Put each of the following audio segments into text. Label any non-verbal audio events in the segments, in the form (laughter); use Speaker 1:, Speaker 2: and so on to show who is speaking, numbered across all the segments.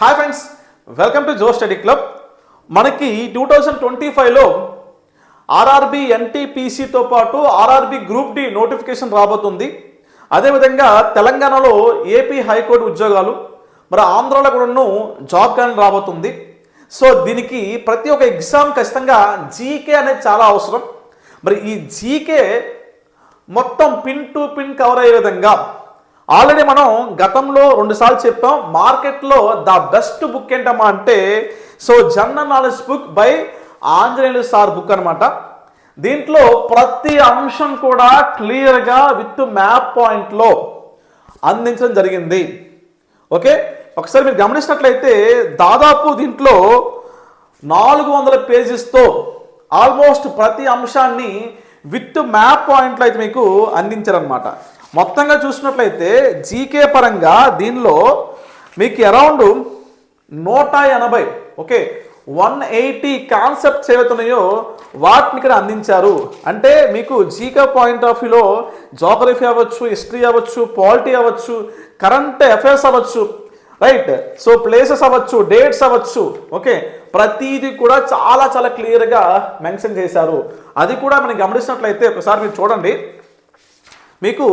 Speaker 1: Hi friends welcome to Joe study club. మనకి two thousand twenty ఫైవ్లో RRB ఎన్టీపీసీతో పాటు ఆర్ఆర్బి గ్రూప్ డి నోటిఫికేషన్ రాబోతుంది. అదేవిధంగా తెలంగాణలో ఏపీ హైకోర్టు ఉద్యోగాలు మరి ఆంధ్రాలో కూడాను జాబ్ కానీ రాబోతుంది. సో దీనికి ప్రతి ఒక్క ఎగ్జామ్ ఖచ్చితంగా జీకే అనేది చాలా అవసరం. మరి ఈ జీకే మొత్తం పిన్ టు పిన్ కవర్ అయ్యే విధంగా ఆల్రెడీ మనం గతంలో రెండుసార్లు చెప్పాం మార్కెట్లో ద బెస్ట్ బుక్ ఏంటమ్మా అంటే so general knowledge book by Anjaneyulu sir book అనమాట దీంట్లో ప్రతి అంశం కూడా క్లియర్గా విత్ మ్యాప్ పాయింట్లో అందించడం జరిగింది. ఓకే? ఒకసారి మీరు గమనించినట్లయితే దాదాపు దీంట్లో నాలుగు వందల పేజెస్తో ఆల్మోస్ట్ ప్రతి అంశాన్ని విత్ మ్యాప్ పాయింట్లో అయితే మీకు అందించారనమాట మొత్తంగా చూసినట్లయితే జీకే పరంగా దీనిలో మీకు అరౌండ్ నూట ఎనభై ఓకే వన్ ఎయిటీ కాన్సెప్ట్స్ ఏవైతున్నాయో వాటిని ఇక్కడ అందించారు. అంటే మీకు జీకే పాయింట్ ఆఫ్ వ్యూలో జోగ్రఫీ అవ్వచ్చు హిస్టరీ అవ్వచ్చు పాలిటీ అవ్వచ్చు కరెంట్ అఫైర్స్ అవ్వచ్చు రైట్? సో ప్లేసెస్ అవ్వచ్చు డేట్స్ అవ్వచ్చు ఓకే ప్రతిదీ కూడా చాలా చాలా క్లియర్గా మెన్షన్ చేశారు. అది కూడా మనం గమనించినట్లయితే ఒకసారి మీరు చూడండి. మీకు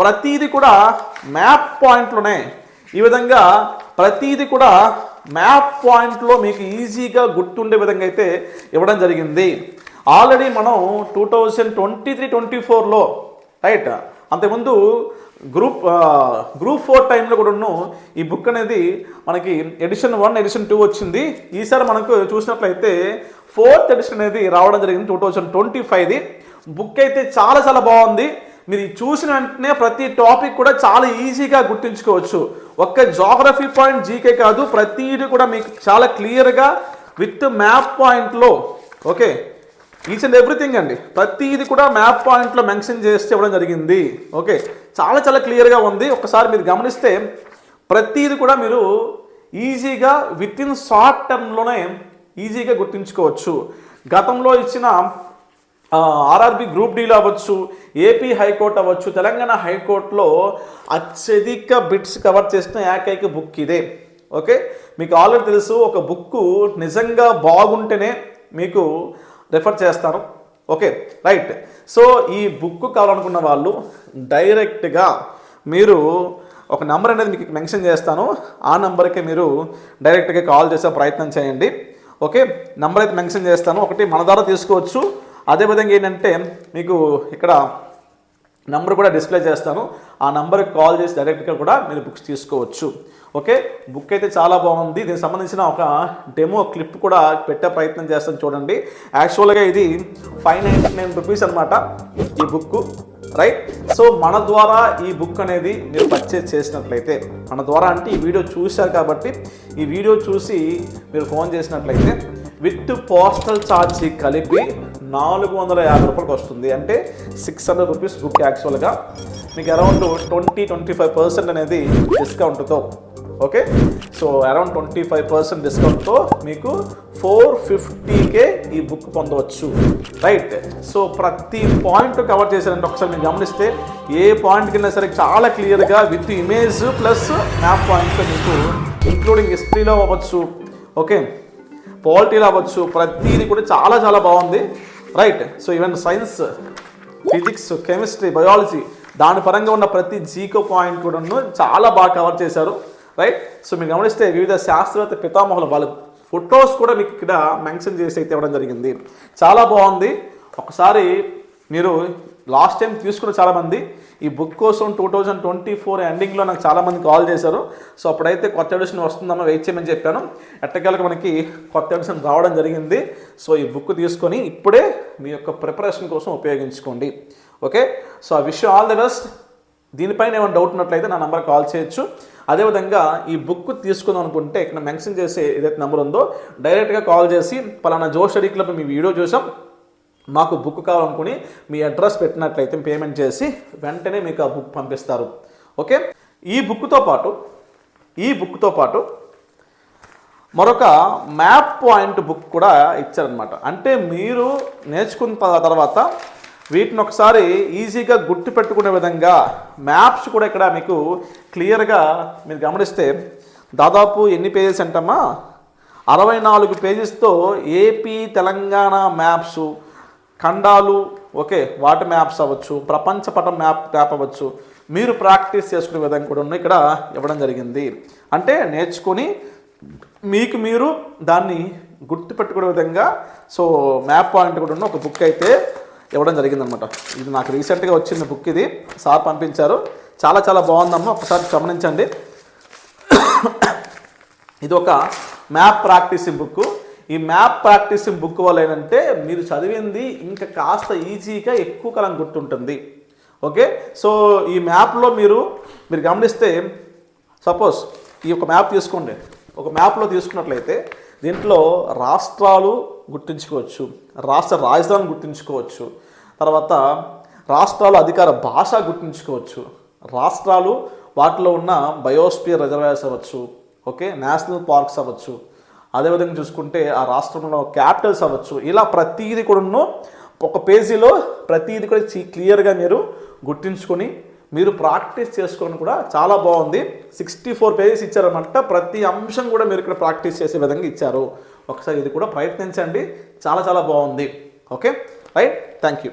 Speaker 1: ప్రతీది కూడా మ్యాప్ పాయింట్లోనే. ఈ విధంగా ప్రతీది కూడా మ్యాప్ పాయింట్లో మీకు ఈజీగా గుర్తుండే విధంగా అయితే ఇవ్వడం జరిగింది. ఆల్రెడీ మనం two thousand twenty three twenty ఫోర్లో రైట్? అంతకుముందు గ్రూప్ గ్రూప్ ఫోర్ టైంలో కూడాను ఈ బుక్ అనేది మనకి ఎడిషన్ వన్ ఎడిషన్ టూ వచ్చింది. ఈసారి మనకు చూసినట్లయితే ఫోర్త్ ఎడిషన్ అనేది రావడం జరిగింది టూ థౌజండ్ ట్వంటీ ఫైవ్ది బుక్ అయితే చాలా చాలా బాగుంది. మీరు చూసిన వెంటనే ప్రతి టాపిక్ కూడా చాలా ఈజీగా గుర్తుంచుకోవచ్చు. ఒక్క జాగ్రఫీ పాయింట్ జీకే కాదు ప్రతిది కూడా మీకు చాలా క్లియర్గా విత్ మ్యాప్ పాయింట్లో ఓకే ఈచ్ అండ్ ఎవ్రీథింగ్ అండి. ప్రతిది కూడా మ్యాప్ పాయింట్లో మెన్షన్ చేస్తే ఇవ్వడం జరిగింది ఓకే చాలా చాలా క్లియర్గా ఉంది. ఒకసారి మీరు గమనిస్తే ప్రతిది కూడా మీరు ఈజీగా విత్ ఇన్ షార్ట్ టర్మ్లోనే ఈజీగా గుర్తుంచుకోవచ్చు. గతంలో ఇచ్చిన ఆర్ఆర్బి గ్రూప్ డీలో అవ్వచ్చు ఏపీ హైకోర్టు అవ్వచ్చు తెలంగాణ హైకోర్టులో అత్యధిక బిట్స్ కవర్ చేసిన ఏకైక బుక్ ఇదే. ఓకే? మీకు ఆల్రెడీ తెలుసు ఒక బుక్ నిజంగా బాగుంటేనే మీకు రెఫర్ చేస్తాను. ఓకే? రైట్. సో ఈ బుక్ కావాలనుకున్న వాళ్ళు డైరెక్ట్గా మీరు ఒక నెంబర్ అనేది మీకు మెన్షన్ చేస్తాను. ఆ నెంబర్కి మీరు డైరెక్ట్గా కాల్ చేసే ప్రయత్నం చేయండి. ఓకే? నెంబర్ అయితే మెన్షన్ చేస్తాను. ఒకటి మన ద్వారా తీసుకోవచ్చు. అదేవిధంగా ఏంటంటే మీకు ఇక్కడ నంబర్ కూడా డిస్ప్లే చేస్తాను. ఆ నంబర్కి కాల్ చేసి డైరెక్ట్గా కూడా మీరు బుక్స్ తీసుకోవచ్చు. ఓకే బుక్ అయితే చాలా బాగుంది. దీనికి సంబంధించిన ఒక డెమో క్లిప్ కూడా పెట్టే ప్రయత్నం చేస్తాను చూడండి. యాక్చువల్గా ఇది ఫైవ్ నైంటీ నైన్ రూపీస్ అనమాట ఈ బుక్ రైట్ సో మన ద్వారా ఈ బుక్ అనేది మీరు పర్చేస్ చేసినట్లయితే మన ద్వారా అంటే ఈ వీడియో చూశారు కాబట్టి ఈ వీడియో చూసి మీరు ఫోన్ చేసినట్లయితే విత్ పోస్టల్ ఛార్జీ కలిపి నాలుగు వందల యాభై రూపాయలకి వస్తుంది. అంటే సిక్స్ హండ్రెడ్ రూపీస్ బుక్ యాక్చువల్గా మీకు around twenty twenty five percent అనేది డిస్కౌంట్తో okay? So around twenty five percent డిస్కౌంట్తో మీకు ఫోర్ ఫిఫ్టీకే ఈ బుక్ పొందవచ్చు. రైట్ సో ప్రతి పాయింట్ కవర్ చేశారంటే ఒకసారి మీరు గమనిస్తే ఏ పాయింట్కి కింద సరే చాలా క్లియర్గా with image plus map point మీకు ఇంక్లూడింగ్ హిస్టరీలో అవ్వచ్చు ఓకే? పాలిటీలో అవ్వచ్చు ప్రతిదీ కూడా చాలా చాలా బాగుంది. Right so even science physics chemistry biology దాని పరంగా ఉన్న ప్రతి జీకో పాయింట్ కూడా చాలా బాగా కవర్ చేశారు. రైట్ సో మీరు గమనిస్తే వివిధ శాస్త్రవేత్త పితామహులు వాళ్ళ ఫొటోస్ కూడా మీకు ఇక్కడ మెన్షన్ చేసి అయితే ఇవ్వడం జరిగింది. చాలా బాగుంది. ఒకసారి మీరు లాస్ట్ టైం తీసుకున్న చాలామంది. ఈ బుక్ కోసం టూ థౌజండ్ ట్వంటీ ఫోర్ ఎండింగ్లో నాకు చాలామంది కాల్ చేశారు. సో అప్పుడైతే కొత్త ఎడిషన్ వస్తుందన్న వెయిట్ చేయమని చెప్పాను. ఎట్టకేలకు మనకి కొత్త ఎడిషన్ రావడం జరిగింది. సో ఈ బుక్ తీసుకొని ఇప్పుడే మీ యొక్క ప్రిపరేషన్ కోసం ఉపయోగించుకోండి. ఓకే? సో ఆ విషయం ఆల్ ది బెస్ట్. దీనిపైన ఏమైనా డౌట్ ఉన్నట్లయితే నా నెంబర్ కాల్ చేయొచ్చు. అదేవిధంగా ఈ బుక్ తీసుకుందాం అనుకుంటే ఇక్కడ మెన్షన్ చేసే ఏదైతే నెంబర్ ఉందో డైరెక్ట్గా కాల్ చేసి పలానా జో స్టడీ క్లబ్ మీ వీడియో చూసాం. మాకు బుక్ కావాలనుకుని మీ అడ్రస్ పెట్టినట్లయితే పేమెంట్ చేసి వెంటనే మీకు ఆ బుక్ పంపిస్తారు. ఓకే ఈ బుక్తో పాటు ఈ బుక్తో పాటు మరొక మ్యాప్ పాయింట్ బుక్ కూడా ఇచ్చారనమాట అంటే మీరు నేర్చుకున్న తర్వాత వీటిని ఒకసారి ఈజీగా గుర్తు పెట్టుకునే విధంగా మ్యాప్స్ కూడా ఇక్కడ మీకు క్లియర్గా మీరు గమనిస్తే దాదాపు ఎన్ని పేజెస్ అంటమ్మా? అరవై నాలుగు పేజెస్తో ఏపీ తెలంగాణ మ్యాప్స్ ఖండాలు ఓకే వాటి మ్యాప్స్ అవ్వచ్చు ప్రపంచ పటం మ్యాప్ మ్యాప్ అవ్వచ్చు. మీరు ప్రాక్టీస్ చేసుకునే విధంగా కూడా ఉన్న ఇక్కడ ఇవ్వడం జరిగింది. అంటే నేర్చుకొని మీకు మీరు దాన్ని గుర్తుపెట్టుకునే విధంగా సో మ్యాప్ పాయింట్ కూడా ఉన్న ఒక బుక్ అయితే ఇవ్వడం జరిగిందనమాట ఇది నాకు రీసెంట్గా వచ్చింది బుక్ ఇది. సార్ పంపించారు. చాలా చాలా బాగుందమ్మా. ఒకసారి గమనించండి. (coughs) ఇది ఒక మ్యాప్ ప్రాక్టీసింగ్ బుక్ ఈ మ్యాప్ ప్రాక్టీసింగ్ బుక్ వల్ల ఏంటంటే మీరు చదివింది ఇంకా కాస్త ఈజీగా ఎక్కువ కాలం గుర్తుంటుంది. ఓకే? సో ఈ మ్యాప్లో మీరు మీరు గమనిస్తే సపోజ్ ఈ ఒక మ్యాప్ తీసుకోండి. ఒక మ్యాప్లో తీసుకున్నట్లయితే దీంట్లో రాష్ట్రాలు గుర్తుంచుకోవచ్చు రాష్ట్ర రాజధాని గుర్తుంచుకోవచ్చు తర్వాత రాష్ట్రాలు అధికార భాష గుర్తుంచుకోవచ్చు రాష్ట్రాలు వాటిలో ఉన్న బయోస్పియర్ రిజర్వేస్ అవ్వచ్చు ఓకే? నేషనల్ పార్క్స్ అవ్వచ్చు అదేవిధంగా చూసుకుంటే ఆ రాష్ట్రంలో క్యాపిటల్స్ అవ్వచ్చు. ఇలా ప్రతిదీ కూడా ఒక పేజీలో ప్రతీది కూడా క్లియర్గా మీరు గుర్తించుకొని మీరు ప్రాక్టీస్ చేసుకోవడం కూడా చాలా బాగుంది. సిక్స్టీ ఫోర్ పేజెస్ ఇచ్చారన్నమాట. ప్రతి అంశం కూడా మీరు ఇక్కడ ప్రాక్టీస్ చేసే విధంగా ఇచ్చారు. ఒకసారి ఇది కూడా ప్రయత్నించండి. చాలా చాలా బాగుంది. ఓకే? రైట్? Thank you